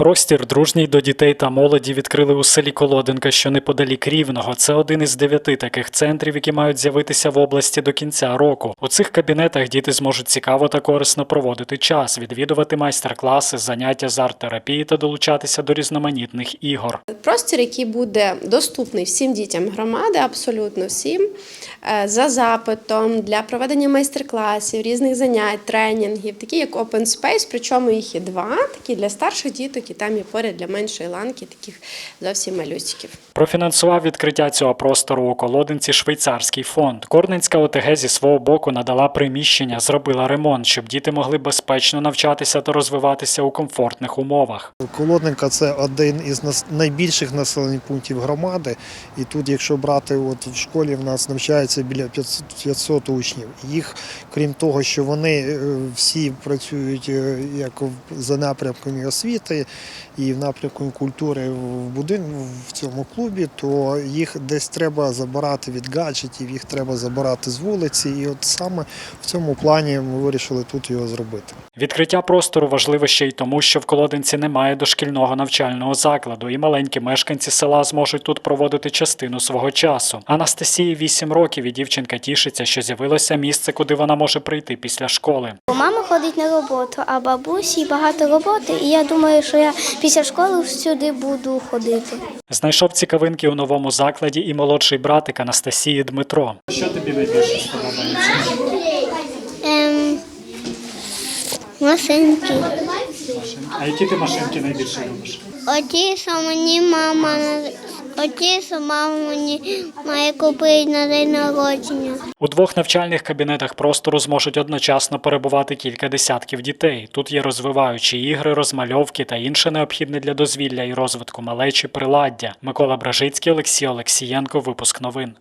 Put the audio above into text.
Простір дружній до дітей та молоді відкрили у селі Колоденка, що неподалік Рівного. Це один із дев'яти таких центрів, які мають з'явитися в області до кінця року. У цих кабінетах діти зможуть цікаво та корисно проводити час, відвідувати майстер-класи, заняття з арт-терапії та долучатися до різноманітних ігор. Простір, який буде доступний всім дітям громади, абсолютно всім, е, за запитом для проведення майстер-класів, різних занять, тренінгів, такі як Open Space, причому їх є два, такі для старших діток, і там є поряд для меншої ланки, таких зовсім малюсиків. Профінансував відкриття цього простору у Колодинці швейцарський фонд. Корненська ОТГ зі свого боку надала приміщення, зробила ремонт, щоб діти могли безпечно навчатися та розвиватися у комфортних умовах. Колодненка це один із нас- найбільших населених пунктів громади. І тут, якщо брати, от в школі в нас навчається біля 500, 500 учнів. Їх, крім того, що вони е, всі працюють е, як в- за напрямками освіти і в напрямку культури в будинку в цьому клубі, то їх десь треба забирати від гаджетів, їх треба забирати з вулиці. І от саме в цьому плані ми вирішили тут його зробити. Відкриття простору важливо ще й тому, що в Колодинці немає дошкільного навчального закладу, і маленькі мешканці села зможуть тут проводити частину свого часу. Анастасії 8 років, і дівчинка тішиться, що з'явилося місце, куди вона може прийти після школи. Мама ходить на роботу, а бабусі багато роботи, і я думаю, що я після школи сюди буду ходити. Знайшов цікавинки у новому закладі і молодший братик Анастасії Дмитро. Що тобі найбільше сподобається? Ем, машинки. А які ти машинки найбільше любиш? Оті, що мені мама оті, що мама мені має купити на день народження. У двох навчальних кабінетах простору зможуть одночасно перебувати кілька десятків дітей. Тут є розвиваючі ігри, розмальовки та інше необхідне для дозвілля і розвитку малечі приладдя. Микола Бражицький, Олексій Олексієнко. Випуск новин.